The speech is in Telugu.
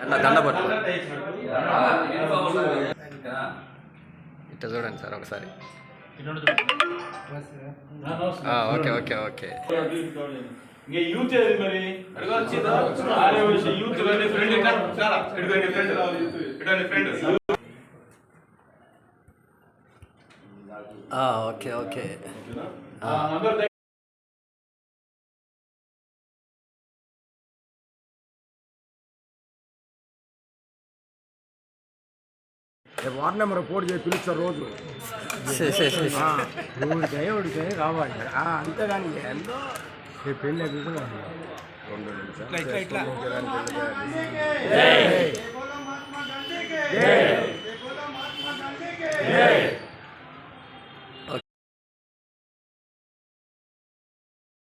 అట్లా దండ పట్టు. ఇట్లా చూడండి సార్ ఒకసారి. ఆ, ఓకే ఓకే ఓకే. ఇంకే యూత్ ఏది మరి? యూత్ ఫ్రెండ్ ఫ్రెండ్ ఆ, ఓకే ఓకే. అందరు వార్డు నెంబర్ పోటీ చేసి పిలుస్తారు రోజు. ఊరికే ఊరికే రావాలి ఆ, అంతేగాని ఎంతో ఈ పెళ్ళి ఎదుగుతున్నాను రెండు నిమిషాలు. జై. జై.